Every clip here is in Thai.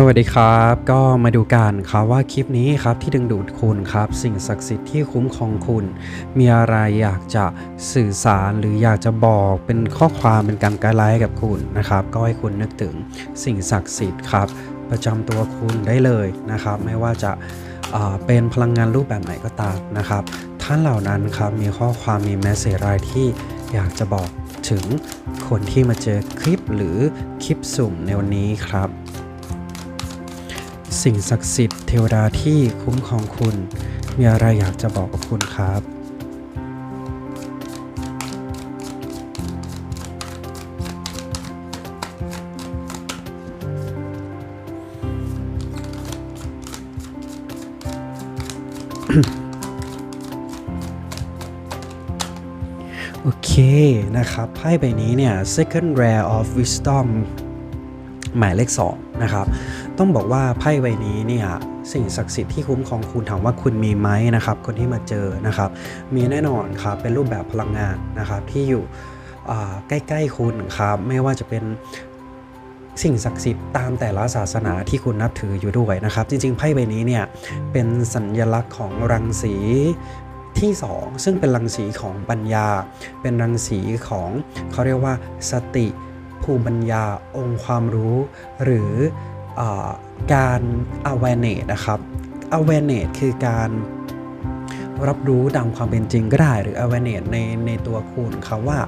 สวัสดีครับ ก็มาดูกันครับว่าคลิปนี้ครับที่ดึงดูดคุณครับ สิ่งศักดิ์สิทธิ์ที่คุ้มครองคุณ มีอะไรอยากจะสื่อสารหรืออยากจะบอกเป็นข้อความเป็นการไกด์ไลน์กับคุณนะครับ ก็ให้คุณนึกถึงสิ่งศักดิ์สิทธิ์ครับ ประจำตัวคุณได้เลยนะครับ ไม่ว่าจะเป็นพลังงานรูปแบบไหนก็ตามนะครับท่านเหล่านั้นครับมีข้อความมีแมสเซจอะไรที่อยากจะบอกถึงคนที่มาเจอคลิปหรือคลิปสุ่มในวันนี้ครับ สิ่งศักดิ์สิทธิ์เทวดาที่คุ้มครองคุณ มีอะไรอยากจะบอกกับคุณครับ โอเคนะครับไพ่ใบนี้เนี่ย second rare of wisdom หมายเลข2 นะครับ ต้องบอกว่าไพ่ใบนี้เนี่ยสิ่งศักดิ์สิทธิ์ที่คุ้มครองคุณถามว่าคุณมีไหมนะครับ คนที่มาเจอนะครับ มีแน่นอนครับเป็นรูปแบบพลังงานนะครับที่อยู่ใกล้ ๆ คุณครับไม่ว่าจะเป็นสิ่งศักดิ์สิทธิ์ตามแต่ละศาสนาที่คุณนับถืออยู่ด้วยนะครับ จริงๆไพ่ใบนี้เนี่ยเป็นสัญลักษณ์ของรังสีที่ 2 ซึ่งเป็นรังสีของปัญญา เป็นรังสีของเขาเรียกว่าสติ ภูมิปัญญาองค์ความรู้ หรืออการ awareness นะครับ awareness คือการรับรู้ตามความเป็นจริงก็ได้หรือ awareness ในในตัวคุณครับว่า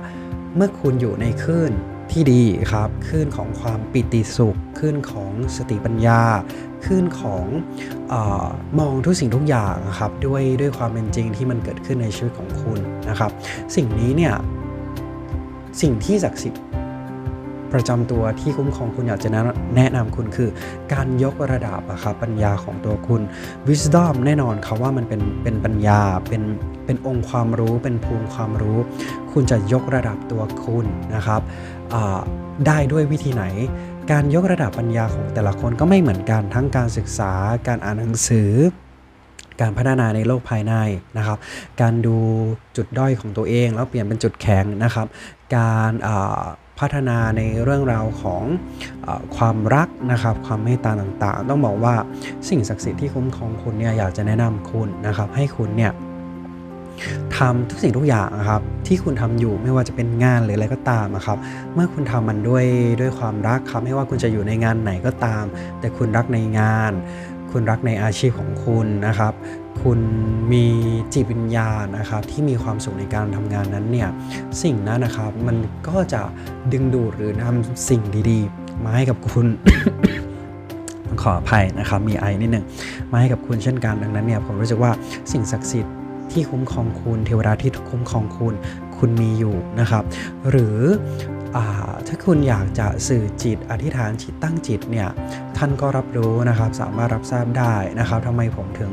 เมื่อคุณอยู่ในคลื่นที่ดีครับคลื่นของความปิติสุขคลื่นของสติปัญญาคลื่นของอมองทุกสิ่งทุกอย่างครับด้วยด้วยความเป็นจริงที่มันเกิดขึ้นในชีวิตของคุณนะครับ สิ่งนี้เนี่ยสิ่งที่ศักดิ์สิทธิ์ ประจำตัวที่คุ้มครองคุณอยากจะแนะนะนำคุณคือ การยกระดับอะครับปัญญาของตัวคุณ wisdom แน่นอนครับว่ามันเป็นเป็นปัญญาเป็นเป็นองค์ความรู้เป็นภูมิความรู้ คุณจะยกระดับตัวคุณนะครับได้ด้วยวิธีไหน การยกระดับปัญญาของแต่ละคนก็ไม่เหมือนกันทั้งการศึกษาการอ่านหนังสือการพัฒนาในโลกภายในนะครับ การดูจุดด้อยของตัวเองแล้วเปลี่ยนเป็นจุดแข็งนะครับ การ พัฒนาในเรื่องราวของอความรักนะครับ ความเมตตาต่างๆ ต้องบอกว่าสิ่งศักดิ์สิทธิ์ที่คุ้มครองคุณเนี่ยอยากจะแนะนำคุณนะครับ ให้คุณเนี่ยทำทุกสิ่งทุกอย่างนะครับที่คุณทำอยู่ไม่ว่าจะเป็นงานหรืออะไรก็ตามนะครับ เมื่อคุณทำมันด้วยด้วยความรักครับไม่ว่าคุณจะอยู่ในงานไหนก็ตาม แต่คุณรักในงาน คุณรักในอาชีพของคุณนะครับ คุณมีจิตวิญญาณนะครับที่มีความสุขในการทำงานนั้นเนี่ยสิ่งนั้นนะครับมันก็จะดึงดูดหรือนำสิ่งดีๆ มาให้กับคุณขออภัยนะครับมีไอนิดหนึ่งมาให้กับคุณเช่นกันดังนั้นเนี่ยผมรู้สึกว่าสิ่งศักดิ์สิทธิ์ที่คุ้มครองคุณเทวดาที่คุ้มครองคุณ คุณมีอยู่นะครับ หรือ ถ้าคุณอยากจะสื่อจิตอธิษฐานจิตตั้งจิตเนี่ยท่านก็รับรู้นะครับสามารถรับทราบได้นะครับทำไมผมถึง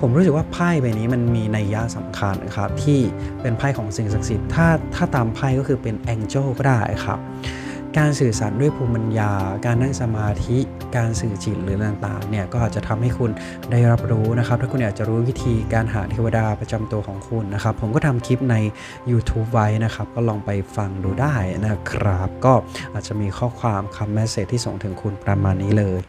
ผมรู้สึกว่าไพ่ใบนี้มันมีนัยยะสำคัญนะครับที่เป็นไพ่ของสิ่งศักดิ์สิทธิ์ถ้าถ้าตามไพ่ก็คือเป็นแองเจิลก็ได้ครับ การสื่อสารด้วยภูมิปัญญา การนั่งสมาธิ การสื่อจิตหรือต่างๆเนี่ยก็อาจจะทำให้คุณได้รับรู้นะครับ ถ้าคุณอยากจะรู้วิธีการหาเทวดาประจำตัวของคุณนะครับ ผมก็ทำคลิปใน YouTube ไว้นะครับ ก็ลองไปฟังดูได้นะครับ ก็อาจจะมีข้อความคำแมสเซจที่ส่งถึงคุณประมาณนี้เลย